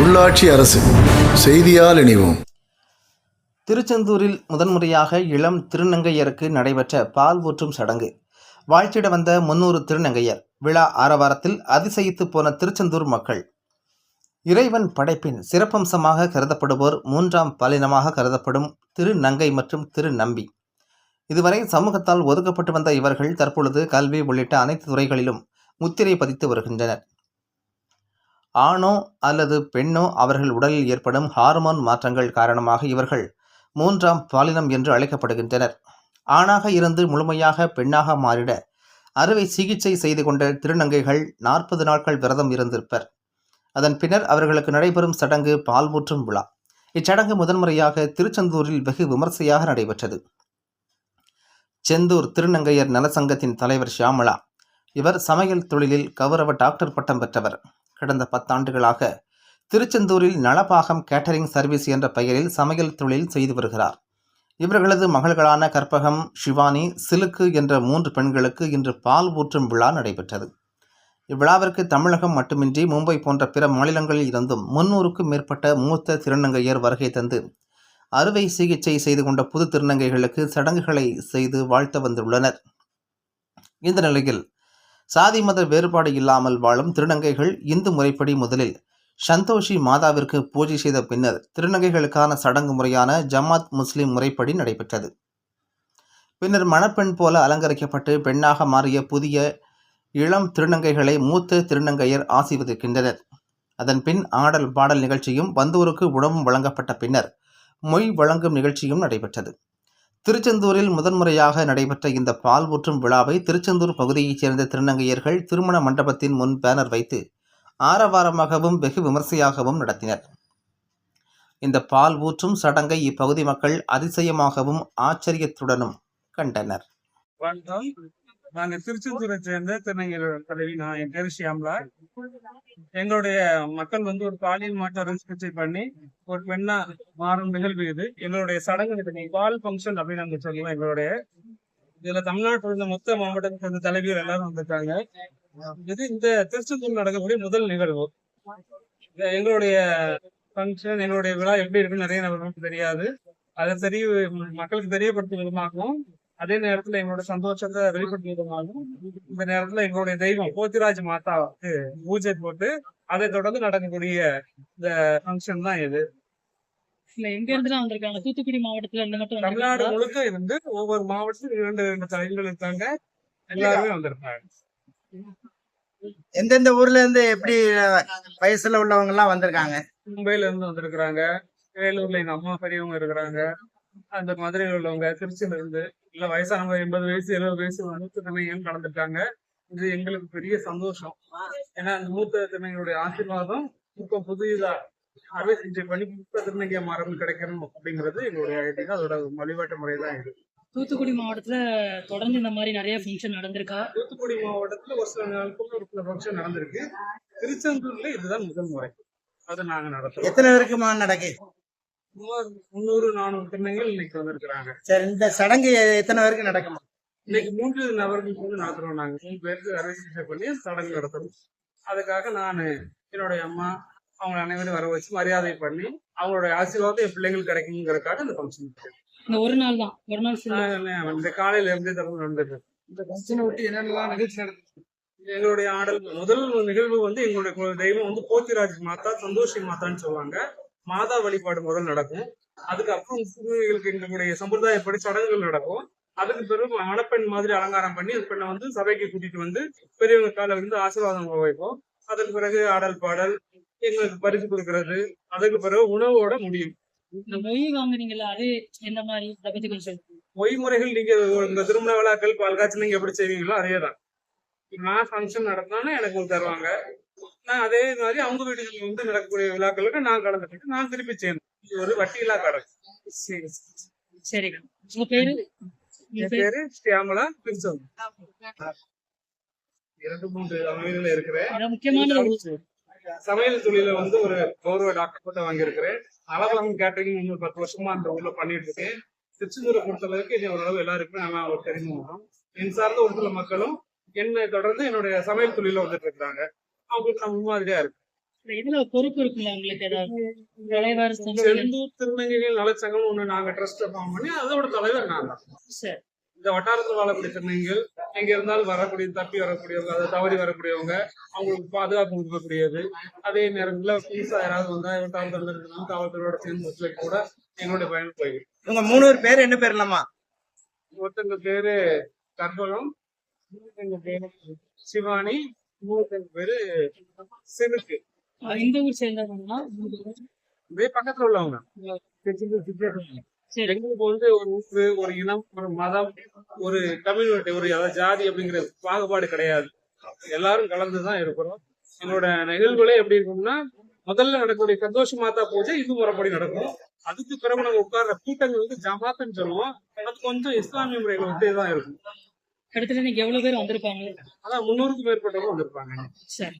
உள்ளாட்சி அரசு செய்தியால் இணைவோம். திருச்செந்தூரில் முதன்முறையாக இளம் திருநங்கையருக்கு நடைபெற்ற பால் ஊற்றும் சடங்கு. வாழ்த்திட வந்த முன்னூறு திருநங்கையர் விழா ஆரவாரத்தில் அதிசயித்து போன திருச்செந்தூர் மக்கள். இறைவன் படைப்பின் சிறப்பம்சமாக கருதப்படுவோர் மூன்றாம் பாலினமாக கருதப்படும் திருநங்கை மற்றும் திருநம்பி. இதுவரை சமூகத்தால் ஒதுக்கப்பட்டு வந்த இவர்கள் தற்பொழுது கல்வி உள்ளிட்ட அனைத்து துறைகளிலும் முத்திரை பதித்து வருகின்றனர். ஆணோ அல்லது பெண்ணோ அவர்கள் உடலில் ஏற்படும் ஹார்மோன் மாற்றங்கள் காரணமாக இவர்கள் மூன்றாம் பாலினம் என்று அழைக்கப்படுகின்றனர். ஆணாக இருந்து முழுமையாக பெண்ணாக மாறிட அறுவை சிகிச்சை செய்து கொண்ட திருநங்கைகள் நாற்பது நாட்கள் விரதம் இருந்திருப்பர். அதன் பின்னர் அவர்களுக்கு நடைபெறும் சடங்கு பால் ஊற்றும் விழா. இச்சடங்கு முதன்முறையாக திருச்செந்தூரில் வெகு விமர்சையாக நடைபெற்றது. செந்தூர் திருநங்கையர் நலசங்கத்தின் தலைவர் ஷியாமலா. இவர் சமையல் தொழிலில் கௌரவ டாக்டர் பட்டம் பெற்றவர். கடந்த பத்தாண்டுகளாக திருச்செந்தூரில் நலபாகம் கேட்டரிங் சர்வீஸ் என்ற பெயரில் சமையல் தொழில் செய்து வருகிறார். இவர்களது மகள்களான கற்பகம் ஷிவானி சிலுக்கு என்ற மூன்று பெண்களுக்கு இன்று பால் ஊற்றும் விழா நடைபெற்றது. இவ்விழாவிற்கு தமிழகம் மட்டுமின்றி மும்பை போன்ற பிற மாநிலங்களில் இருந்தும் முன்னூறுக்கும் மேற்பட்ட மூத்த திருநங்கையர் வருகை தந்து அறுவை சிகிச்சை செய்து கொண்ட புது திருநங்கைகளுக்கு சடங்குகளை செய்து வாழ்த்த வந்துள்ளனர். இந்த நிலையில் சாதி மத வேறுபாடு இல்லாமல் வாழும் திருநங்கைகள் இந்து முறைப்படி முதலில் சந்தோஷி மாதாவிற்கு பூஜை செய்த பின்னர் திருநங்கைகளுக்கான சடங்கு முறையான ஜமாத் முஸ்லிம் முறைப்படி நடைபெற்றது. பின்னர் மணப்பெண் போல அலங்கரிக்கப்பட்டு பெண்ணாக மாறிய புதிய இளம் திருநங்கைகளை மூத்த திருநங்கையர் ஆசீர்வதிக்கின்றனர். அதன் பின் ஆடல் பாடல் நிகழ்ச்சியும் வந்தோருக்கு உணவும் வழங்கப்பட்ட பின்னர் மொய் வழங்கும் நிகழ்ச்சியும் நடைபெற்றது. திருச்செந்தூரில் முதன்முறையாக நடைபெற்ற இந்த பால் ஊற்றும் விழாவை திருச்செந்தூர் பகுதியைச் சேர்ந்த திருநங்கையர்கள் திருமண மண்டபத்தின் முன் பேனர் வைத்து ஆரவாரமாகவும் வெகு விமர்சையாகவும் நடத்தினர். இந்த பால் ஊற்றும் சடங்கை இப்பகுதி மக்கள் அதிசயமாகவும் ஆச்சரியத்துடனும் கண்டனர். நாங்க திருச்செந்தூரை சேர்ந்த திருநங்கை தலைவி நான் என் பேர் ஷியாம்லா எங்களுடைய மக்கள் வந்து ஒரு பாலியல் மாற்றம் சிகிச்சை பண்ணி ஒரு பெண்ணா மாறும் நிகழ்வு இது. எங்களுடைய சடங்கு இது பால் ஃபங்க்ஷன் அப்படின்னு நாங்க சொல்லுவோம் எங்களுடைய இதுல தமிழ்நாட்டில் இருந்த மொத்த மாவட்டத்தில் சேர்ந்த தலைவியர் எல்லாரும் வந்திருக்காங்க. இது இந்த திருச்செந்தூர் நடக்கக்கூடிய முதல் நிகழ்வு. எங்களுடைய ஃபங்க்ஷன் எங்களுடைய விழா எப்படி இருக்குன்னு நிறைய நபர்களுக்கு தெரியாது. அதை தெரிய மக்களுக்கு தெரியப்படுத்தும் விதமாகவும் அதே நேரத்துல எங்களோட சந்தோஷத்தை வெளிப்படுத்தும் விதமாகவும் இந்த நேரத்துல எங்களுடைய தெய்வம் போத்திராஜ் மாதாவுக்கு பூஜை போட்டு அதை தொடர்ந்து நடக்கக்கூடிய இந்த ஃபங்க்ஷன் தான் இது. எங்க இருந்துலாம் வந்திருக்காங்க? தூத்துக்குடி மாவட்டத்துல இருந்து மட்டும் தமிழ்நாடு வந்திருக்காங்களா? முழுக்க இருந்து ஒவ்வொரு மாவட்டத்திலும் இரண்டு இரண்டு தலைவர்கள் இருக்காங்க. எல்லாருமே வந்திருக்காங்க எந்தெந்த ஊர்ல இருந்து எப்படி வயசுல உள்ளவங்க எல்லாம் வந்திருக்காங்க? மும்பைல இருந்து வந்திருக்கிறாங்க. வேலூர்ல எங்க அம்மா பெரியவங்க இருக்கிறாங்க. அந்த மதுரையில் உள்ளவங்க திருச்சியில இருந்து இல்ல வயசானவங்க எண்பது வயசு எழுபது வயசு மூத்த திறமையும் கலந்துட்டாங்க இது எங்களுக்கு பெரிய சந்தோஷம். ஏன்னா அந்த மூத்த திறமைகளுடைய ஆசீர்வாதம் இப்போ புதியதா அறுவை சிகிச்சை பண்ணி மூத்த திருநங்கைய மரம் கிடைக்கணும் அப்படிங்கிறது எங்களுடைய ஐடியா அதோட வழிபாட்டு முறை தான் இது. தூத்துக்குடி மாவட்டத்துல தொடர்ந்து இந்த மாதிரி நிறைய ஃபங்க்ஷன் நடந்திருக்கா? தூத்துக்குடி மாவட்டத்துல ஒரு சில நாளுக்குள்ள ஒரு சில ஃபங்க்ஷன் நடந்திருக்கு. திருச்செந்தூர்ல இதுதான் முதல் முறை. அதை நாங்க நடத்துறோம். எத்தனை பேருக்குமா நடக்கு? முந்நூறு நானூறு திறமைகள் இன்னைக்கு வந்திருக்கிறாங்க. சரி இந்த சடங்கு எத்தனை பேருக்கு நடக்குமா? இன்னைக்கு மூன்று நபர்களுக்கு வந்து நடத்துறோம் நாங்க. மூணு பேருக்கு அறுவை சிகிச்சை பண்ணி சடங்கு நடத்துறோம். அதுக்காக நான் என்னுடைய அம்மா அவங்க அனைவரும் வர வச்சு மரியாதை பண்ணி அவங்களுடைய ஆசீர்வாதம் என் பிள்ளைங்களுக்கு கிடைக்குங்கிறதுக்காக இந்த ஃபங்க்ஷன் இந்த ஒரு நாள் தான். ஒரு நாள் இந்த காலையில இருந்தே தொடர்ந்து நடந்துட்டு. இந்த ஃபங்க்ஷனை விட்டு என்னென்னலாம் நிகழ்ச்சி நடந்துச்சு எங்களுடைய ஆடல் முதல் நிகழ்வு வந்து எங்களுடைய தெய்வம் வந்து போத்திராஜ் மாதா சந்தோஷி மாதான்னு சொல்லுவாங்க. மாதா வழிபாடு முதல் நடக்கும். அதுக்கப்புறம் சிறுமிகளுக்கு எங்களுடைய சம்பிரதாயப்படி சடங்குகள் நடக்கும். அதுக்கு பிறகு மணப்பெண் மாதிரி அலங்காரம் பண்ணி அந்த பெண்ணை வந்து சபைக்கு கூட்டிட்டு வந்து பெரியவங்க கால வந்து ஆசீர்வாதம் வைப்போம் அதற்கு பிறகு ஆடல் பாடல் எங்களுக்கு பரிசு கொடுக்கறது. அதுக்கு பிறகு உணவோட முடியும். இந்த மொய் வாங்குறீங்கல்ல அது எந்த மாதிரி? அதை பத்தி கொஞ்சம் சொல்லுங்க. மொய்முறைகள் நீங்க இந்த திருமண விழாக்கள் பால் காய்ச்சல் நீங்க எப்படி செய்வீங்களோ அதே தான் நான் ஃபங்க்ஷன் நடத்தினாலும் எனக்கு தருவாங்க. அதே மாதிரி அவங்க வீடுகளில் வந்து நடக்கக்கூடிய விழாக்களுக்கு நான் கலந்துக்கிட்டு நான் திருப்பி செய்யணும் இது ஒரு வட்டியில்லா கடை. சரி சரி. பேரு? உங்க என் பேரு? பேரு ஸ்டியாமலா பிரிச்சவங்க இரண்டு மூன்று அமைதியில இருக்கிறேன். அதான் முக்கியமான ஒரு சமையல் தொழில வந்து ஒரு கௌரவ டாக்டர் பட்டம் வாங்கியிருக்கிறேன். அலவலம் கேட்டரிங் இன்னும் பத்து வருஷமா அந்த ஊர்ல பண்ணிட்டு இருக்கேன். திருச்செந்தூரை பொறுத்தளவுக்கு இது ஓரளவு எல்லாருக்குமே நம்ம ஒரு தெரிமுகம் என் சார்ந்த ஒரு சில மக்களும் என்னை தொடர்ந்து என்னுடைய சமையல் தொழில வந்துட்டு இருக்கிறாங்க. மாதிரியா இருக்கு. இதுல பொறுப்பு இருக்குல்ல உங்களுக்கு ஏதாவது? தலைவர் சங்க செந்தூர் திருநங்கைகள் நலச்சங்கம் ஒண்ணு நாங்க ட்ரஸ்ட் ஃபார்ம் பண்ணி அதோட தலைவர் நான் தான். இந்த வட்டாரத்தில் வாழக்கூடிய திருநங்கைகள் எங்க இருந்தாலும் வரக்கூடிய தப்பி வரக்கூடியவங்க அதை தவறி வரக்கூடியவங்க அவங்களுக்கு பாதுகாப்பு கொடுக்கக்கூடியது. அதே நேரத்துல புதுசா யாராவது வந்தா வட்டாரம் திறந்திருக்கணும் காவல்துறையோட சேர்ந்து ஒத்துழைப்பு கூட எங்களுடைய பயணம் போயிருக்கு உங்க மூணு பேர் என்ன பேர் இல்லம்மா ஒருத்தங்க பேரு பேரு சிவானி இன்னொருத்தங்க பேரு சிறுக்கு இந்த ஊர் சேர்ந்தவங்கன்னா இதே பக்கத்துல உள்ளவங்க. எங்களுக்கு வந்து ஒரு ஊரு ஒரு இனம் ஒரு மதம் ஒரு கம்யூனிட்டி ஒரு அதாவது ஜாதி அப்படிங்கிற பாகுபாடு கிடையாது. எல்லாரும் கலந்துதான் இருக்கிறோம். எங்களோட நிகழ்வுகளே எப்படி இருக்கும்னா முதல்ல நடக்கக்கூடிய சந்தோஷ மாதா பூஜை இது முறைப்படி நடக்கும். அதுக்கு பிறகு நம்ம உட்கார்ற கூட்டங்கள் வந்து ஜமாத்துன்னு சொல்லுவோம். அது கொஞ்சம் இஸ்லாமிய முறைகளை ஒத்தே தான் இருக்கும். கிட்டத்தட்ட நீங்க எவ்வளவு பேர் வந்திருப்பாங்க? அதான் முன்னூறுக்கும் மேற்பட்டவங்க வந்திருப்பாங்க. சரி.